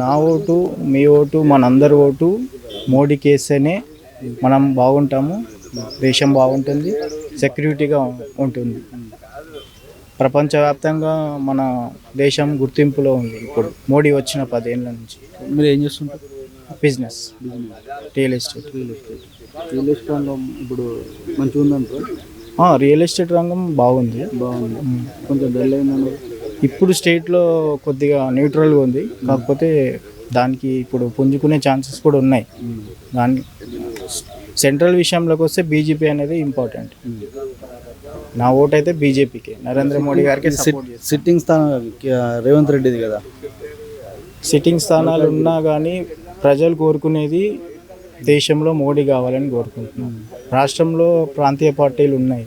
నా ఓటు మీ ఓటు మనందరి ఓటు మోడీ కేసేనే మనం బాగుంటాము దేశం బాగుంటుంది సెక్యూరిటీగా ఉంటుంది. ప్రపంచవ్యాప్తంగా మన దేశం గుర్తింపులో ఉంది ఇప్పుడు. మోడీ వచ్చిన పదేళ్ళ నుంచి. మీరు ఏం చేస్తుంటారు? Business. Real estate. Real estate. రంగం ఇప్పుడు మంచిగా ఉందంటారు రియల్ ఎస్టేట్ రంగం బాగుంది. బాగుంది. కొంచెం డల్ అయిందన్నారు. ఇప్పుడు స్టేట్లో కొద్దిగా న్యూట్రల్గా ఉంది. కాకపోతే దానికి ఇప్పుడు పుంజుకునే ఛాన్సెస్ కూడా ఉన్నాయి. దాని సెంట్రల్ విషయంలోకి వస్తే బీజేపీ అనేది ఇంపార్టెంట్ నా ఓట్ అయితే బీజేపీకి నరేంద్ర మోడీ గారికి. సిట్టింగ్ స్థానం రేవంత్ రెడ్డిది కదా? సిట్టింగ్ స్థానాలు ఉన్నా కానీ ప్రజలు కోరుకునేది దేశంలో మోడీ కావాలని కోరుకుంటున్నాం. రాష్ట్రంలో ప్రాంతీయ పార్టీలు ఉన్నాయి.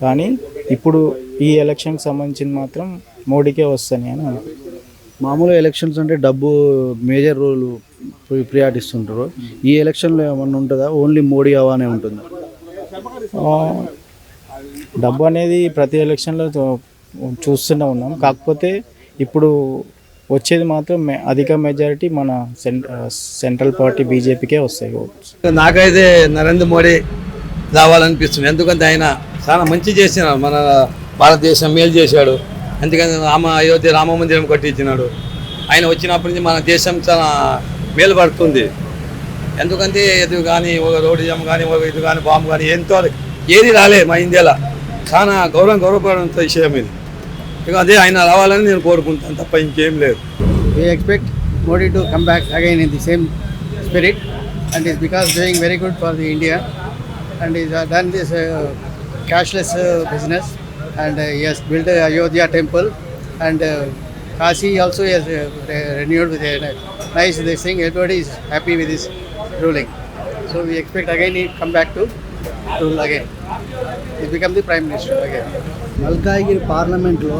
కానీ ఇప్పుడు ఈ ఎలక్షన్కి సంబంధించింది మాత్రం మోడీకే వస్తాయి అని అనుకుంటున్నాను మామూలుగా ఎలక్షన్స్ అంటే డబ్బు మేజర్ రోల్ ప్రియారిటీ ఇస్తుంటారు ఈ ఎలక్షన్లో ఏమన్నా ఉంటుందా? ఓన్లీ మోడీ అవానే ఉంటుందా. డబ్బు అనేది ప్రతి ఎలక్షన్లో చూస్తూనే ఉన్నాం. కాకపోతే ఇప్పుడు వచ్చేది మాత్రం అధిక మెజారిటీ మన సెంట్ సెంట్రల్ పార్టీ బీజేపీకే వస్తాయి నాకైతే నరేంద్ర మోడీ రావాలనిపిస్తుంది. ఎందుకంటే ఆయన చాలా మంచి చేసినాడు. మన భారతదేశం మేలు చేశాడు. అందుకని రామ అయోధ్య రామ మందిరం కట్టించినాడు. ఆయన వచ్చినప్పటి నుంచి మన దేశం చాలా మేలు పడుతుంది ఎందుకంటే ఇది కానీ ఒక రోడిజం కానీ ఒక ఇది కానీ బాంబు కానీ ఎంతో ఏది రాలే మా ఇండియాలో. చాలా గౌరవం గౌరవపడంత విషయం ఇది. ఇక అదే ఆయన రావాలని నేను కోరుకుంటాను తప్ప ఇంకేం లేదు. We expect Modi to come back again in the same spirit and is because doing very good for the India and is done this cashless business and has build Ayodhya temple and Kashi also has renewed with nice this thing everybody is happy with this ruling so we expect again he come back to rule again he become the prime minister again Malkajgiri పార్లమెంట్లో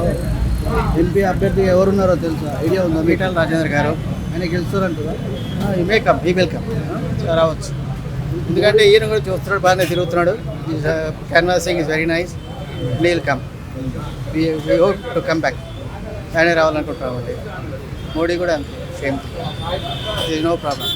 MP అభ్యర్థి ఎవరు ఉన్నారో తెలుసు? Idea ఉందా మీటల్ రాజేంద్ర గారు ఆయన గెలుస్తారంటారా? ఈ makeup ఈ వెల్కమ్ రావచ్చు. ఎందుకంటే ఈయన కూడా చూస్తున్నాడు బాగానే తిరుగుతున్నాడు. Canvassing is very nice he'll come hope to come back ఆయనే రావాలనుకుంటున్నాం అండి మోడీ కూడా అంతే సేమ్ నో ప్రాబ్లం